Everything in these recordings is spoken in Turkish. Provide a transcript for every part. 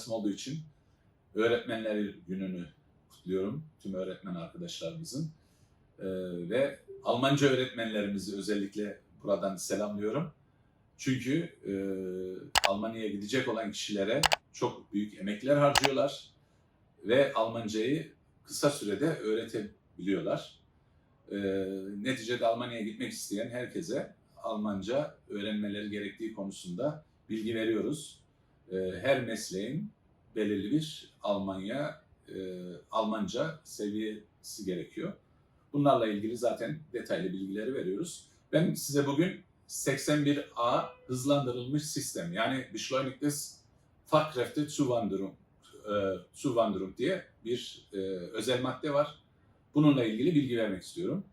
24 Kasım olduğu için Öğretmenler Günü'nü kutluyorum. Tüm öğretmen arkadaşlarımızın. Ee, ve Almanca öğretmenlerimizi özellikle buradan selamlıyorum. Çünkü e, Almanya'ya gidecek olan kişilere çok büyük emekler harcıyorlar ve Almancayı kısa sürede öğretebiliyorlar. Ee, neticede Almanya'ya gitmek isteyen herkese Almanca öğrenmeleri gerektiği konusunda bilgi veriyoruz. Ee, her mesleğin belirli bir Almanya e, Almanca seviyesi gerekiyor. Bunlarla ilgili zaten detaylı bilgileri veriyoruz. Ben size bugün 81A hızlandırılmış sistem yani Beschleunigtes Fachkräftezuwanderung e, Zuwanderung diye bir e, özel madde var. Bununla ilgili bilgi vermek istiyorum.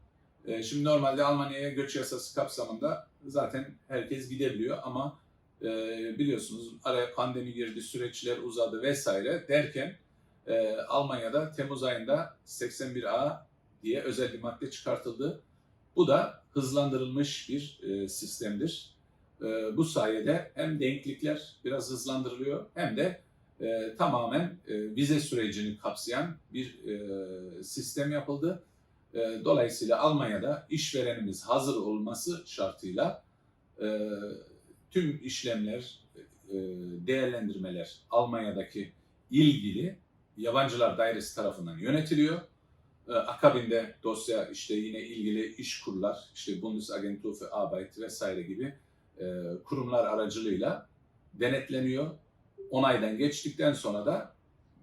Şimdi normalde Almanya'ya göç yasası kapsamında zaten herkes gidebiliyor ama e, biliyorsunuz araya pandemi girdi, süreçler uzadı vesaire derken e, Almanya'da Temmuz ayında 81A diye özel bir madde çıkartıldı. Bu da hızlandırılmış bir e, sistemdir. E, bu sayede hem denklikler biraz hızlandırılıyor hem de e, tamamen e, vize sürecini kapsayan bir e, sistem yapıldı. E, dolayısıyla Almanya'da işverenimiz hazır olması şartıyla e, tüm işlemler, e, değerlendirmeler Almanya'daki ilgili yabancılar dairesi tarafından yönetiliyor. E, akabinde dosya işte yine ilgili iş kurlar, işte Bundesagentur für Arbeit vesaire gibi e, kurumlar aracılığıyla denetleniyor. Onaydan geçtikten sonra da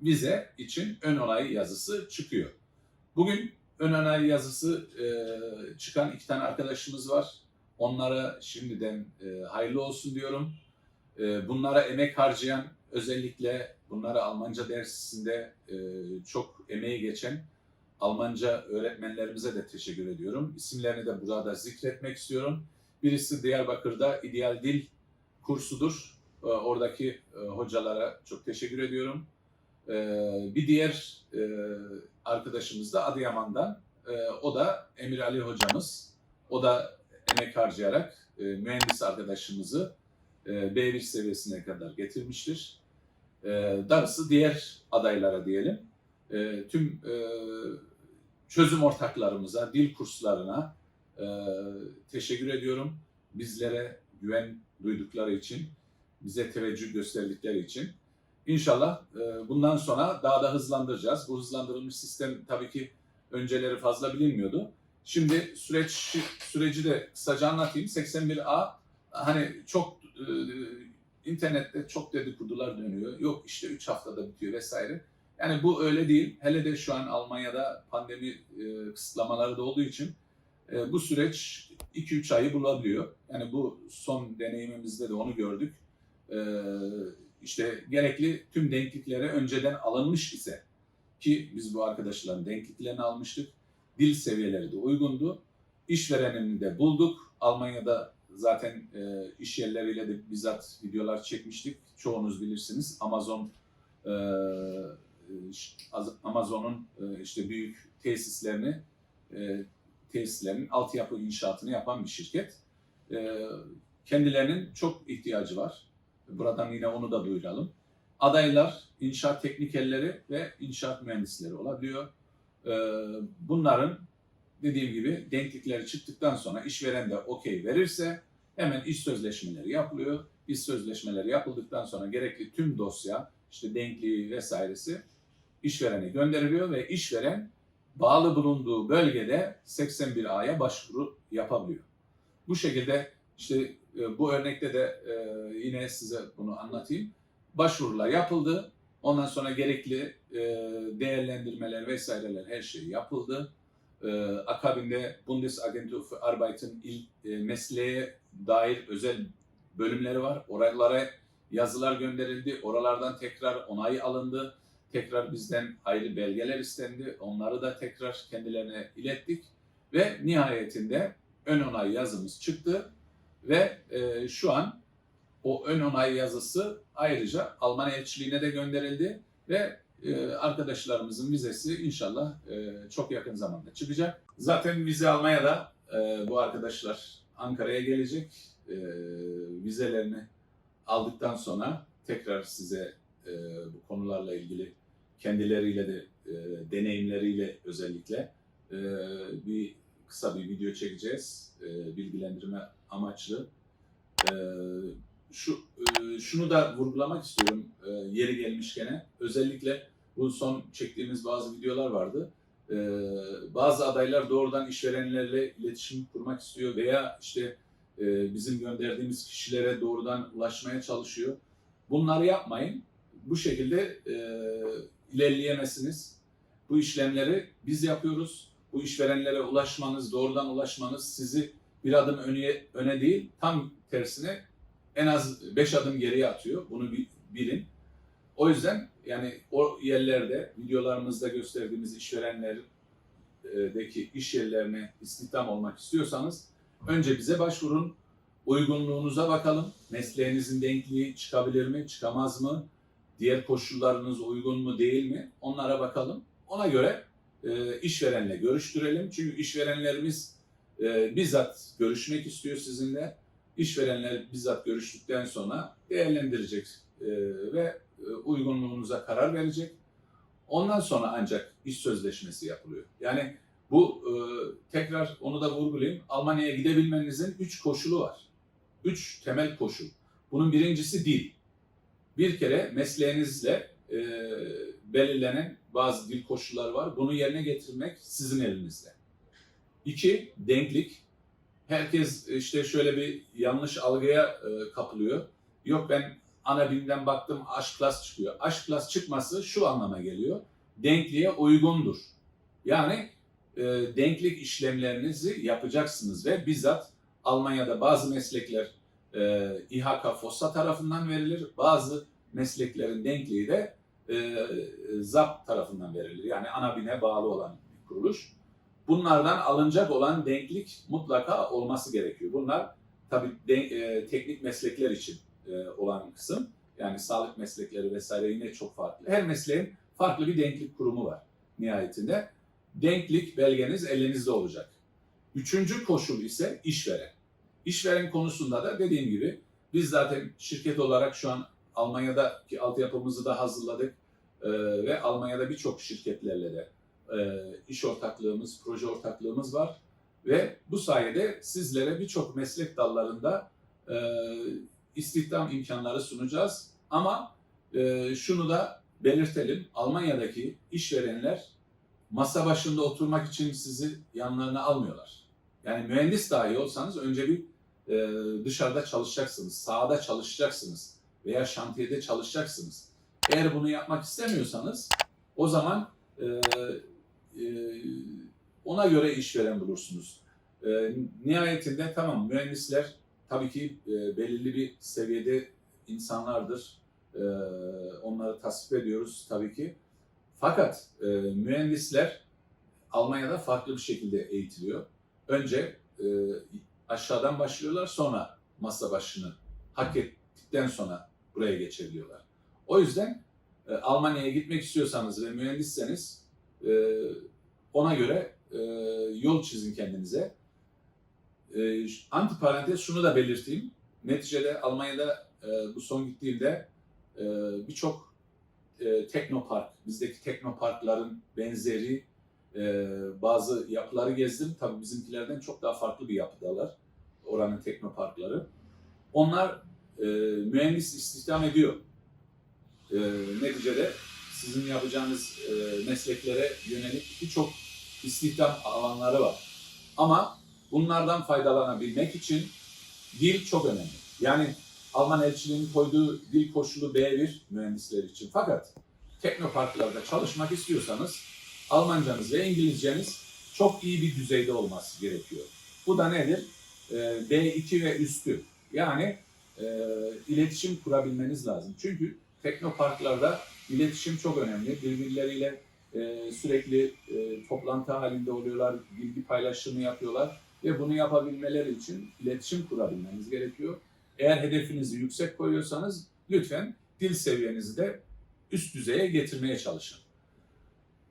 vize için ön onay yazısı çıkıyor. Bugün ön onay yazısı e, çıkan iki tane arkadaşımız var. Onlara şimdiden e, hayırlı olsun diyorum. E, bunlara emek harcayan özellikle bunlara Almanca dersinde e, çok emeği geçen Almanca öğretmenlerimize de teşekkür ediyorum. İsimlerini de burada zikretmek istiyorum. Birisi Diyarbakır'da İdeal Dil kursudur. E, oradaki e, hocalara çok teşekkür ediyorum. E, bir diğer e, arkadaşımız da Adıyaman'dan. E, o da Emir Ali hocamız. O da emek harcayarak e, mühendis arkadaşımızı e, B1 seviyesine kadar getirmiştir. E, darısı diğer adaylara diyelim. E, tüm e, çözüm ortaklarımıza, dil kurslarına e, teşekkür ediyorum. Bizlere güven duydukları için, bize teveccüh gösterdikleri için. İnşallah e, bundan sonra daha da hızlandıracağız. Bu hızlandırılmış sistem tabii ki önceleri fazla bilinmiyordu. Şimdi süreç süreci de kısaca anlatayım. 81A hani çok e, internette çok dedikodular dönüyor. Yok işte 3 haftada bitiyor vesaire. Yani bu öyle değil. Hele de şu an Almanya'da pandemi e, kısıtlamaları da olduğu için e, bu süreç 2-3 ayı bulabiliyor. Yani bu son deneyimimizde de onu gördük. E, işte gerekli tüm denkliklere önceden alınmış ise ki biz bu arkadaşların denkliklerini almıştık. Dil seviyeleri de uygundu. İşverenini de bulduk. Almanya'da zaten e, iş yerleriyle de bizzat videolar çekmiştik. Çoğunuz bilirsiniz. Amazon e, Amazon'un e, işte büyük tesislerini e, tesislerinin altyapı inşaatını yapan bir şirket. E, kendilerinin çok ihtiyacı var. Buradan yine onu da duyuralım. Adaylar inşaat teknikerleri ve inşaat mühendisleri olabiliyor. E, bunların dediğim gibi denklikleri çıktıktan sonra işveren de okey verirse hemen iş sözleşmeleri yapılıyor. İş sözleşmeleri yapıldıktan sonra gerekli tüm dosya, işte denkliği vesairesi işverene gönderiliyor ve işveren bağlı bulunduğu bölgede 81A'ya başvuru yapabiliyor. Bu şekilde işte e, bu örnekte de e, yine size bunu anlatayım. Başvurular yapıldı. Ondan sonra gerekli e, değerlendirmeler vesaireler her şey yapıldı. Akabinde Bundesagentur für Arbeit'in il, mesleğe dair özel bölümleri var. Oralara yazılar gönderildi. Oralardan tekrar onay alındı. Tekrar bizden ayrı belgeler istendi. Onları da tekrar kendilerine ilettik. Ve nihayetinde ön onay yazımız çıktı. Ve e, şu an o ön onay yazısı ayrıca Alman elçiliğine de gönderildi. Ve e, arkadaşlarımızın vizesi inşallah e, çok yakın zamanda çıkacak. Zaten vize almaya da e, bu arkadaşlar Ankara'ya gelecek. e, vizelerini aldıktan sonra tekrar size e, bu konularla ilgili kendileriyle de e, deneyimleriyle özellikle e, bir kısa bir video çekeceğiz e, bilgilendirme amaçlı. E, şu e, şunu da vurgulamak istiyorum e, yeri gelmişken özellikle bu son çektiğimiz bazı videolar vardı. E, bazı adaylar doğrudan işverenlerle iletişim kurmak istiyor veya işte bizim gönderdiğimiz kişilere doğrudan ulaşmaya çalışıyor. Bunları yapmayın. Bu şekilde e, ilerleyemezsiniz. Bu işlemleri biz yapıyoruz. Bu işverenlere ulaşmanız, doğrudan ulaşmanız sizi bir adım öne, öne değil, tam tersine en az 5 adım geriye atıyor. Bunu bi- bilin. O yüzden yani o yerlerde videolarımızda gösterdiğimiz işverenlerdeki iş yerlerine istihdam olmak istiyorsanız önce bize başvurun. Uygunluğunuza bakalım. Mesleğinizin denkliği çıkabilir mi, çıkamaz mı? Diğer koşullarınız uygun mu, değil mi? Onlara bakalım. Ona göre e, işverenle görüştürelim. Çünkü işverenlerimiz e, bizzat görüşmek istiyor sizinle. İşverenler bizzat görüştükten sonra değerlendirecek e, ve e, uygunluğunuza karar verecek. Ondan sonra ancak iş sözleşmesi yapılıyor. Yani bu e, tekrar onu da vurgulayayım. Almanya'ya gidebilmenizin üç koşulu var. Üç temel koşul. Bunun birincisi dil. Bir kere mesleğinizle e, belirlenen bazı dil koşulları var. Bunu yerine getirmek sizin elinizde. İki, denklik. Herkes işte şöyle bir yanlış algıya e, kapılıyor. Yok ben ana bilimden baktım aşk klas çıkıyor. Aşk klas çıkması şu anlama geliyor. Denkliğe uygundur. Yani e, denklik işlemlerinizi yapacaksınız ve bizzat Almanya'da bazı meslekler e, İHK FOSSA tarafından verilir. Bazı mesleklerin denkliği de e, ZAP tarafından verilir. Yani ANABİN'e bağlı olan bir kuruluş. Bunlardan alınacak olan denklik mutlaka olması gerekiyor. Bunlar tabii e, teknik meslekler için e, olan kısım. Yani sağlık meslekleri vesaire yine çok farklı. Her mesleğin farklı bir denklik kurumu var nihayetinde. Denklik belgeniz elinizde olacak. Üçüncü koşul ise işveren. İşveren konusunda da dediğim gibi biz zaten şirket olarak şu an Almanya'daki altyapımızı da hazırladık Ee, ve Almanya'da birçok şirketlerle de iş ortaklığımız, proje ortaklığımız var ve bu sayede sizlere birçok meslek dallarında e, istihdam imkanları sunacağız. Ama e, şunu da belirtelim, Almanya'daki işverenler masa başında oturmak için sizi yanlarına almıyorlar. Yani mühendis dahi olsanız önce bir e, dışarıda çalışacaksınız, sahada çalışacaksınız veya şantiyede çalışacaksınız. Eğer bunu yapmak istemiyorsanız o zaman e, e, ona göre işveren bulursunuz. E, nihayetinde tamam mühendisler tabii ki e, belirli bir seviyede insanlardır. E, onları tasvip ediyoruz tabii ki. Fakat e, mühendisler Almanya'da farklı bir şekilde eğitiliyor. Önce e, aşağıdan başlıyorlar sonra masa başını hak ettikten sonra buraya geçebiliyorlar. O yüzden Almanya'ya gitmek istiyorsanız ve mühendisseniz e, ona göre e, yol çizin kendinize. E, anti parantez şunu da belirteyim. Neticede Almanya'da e, bu son gittiğimde e, birçok e, teknopark, bizdeki teknoparkların benzeri e, bazı yapıları gezdim. Tabii bizimkilerden çok daha farklı bir yapıdalar. Oranın teknoparkları. Onlar e, mühendis istihdam ediyor. E, neticede sizin yapacağınız e, mesleklere yönelik birçok istihdam alanları var. Ama bunlardan faydalanabilmek için dil çok önemli. Yani Alman elçiliğinin koyduğu dil koşulu B1 mühendisler için. Fakat teknoparklarda çalışmak istiyorsanız Almancanız ve İngilizceniz çok iyi bir düzeyde olması gerekiyor. Bu da nedir? Ee, B2 ve üstü. Yani e, iletişim kurabilmeniz lazım. Çünkü teknoparklarda iletişim çok önemli. Birbirleriyle e, sürekli e, toplantı halinde oluyorlar, bilgi paylaşımı yapıyorlar ve bunu yapabilmeleri için iletişim kurabilmeniz gerekiyor. Eğer hedefinizi yüksek koyuyorsanız lütfen dil seviyenizi de üst düzeye getirmeye çalışın.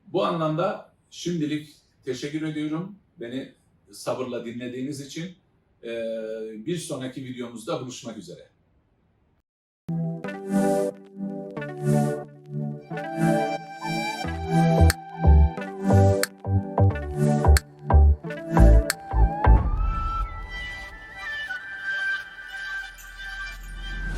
Bu anlamda şimdilik teşekkür ediyorum beni sabırla dinlediğiniz için. Ee, bir sonraki videomuzda buluşmak üzere.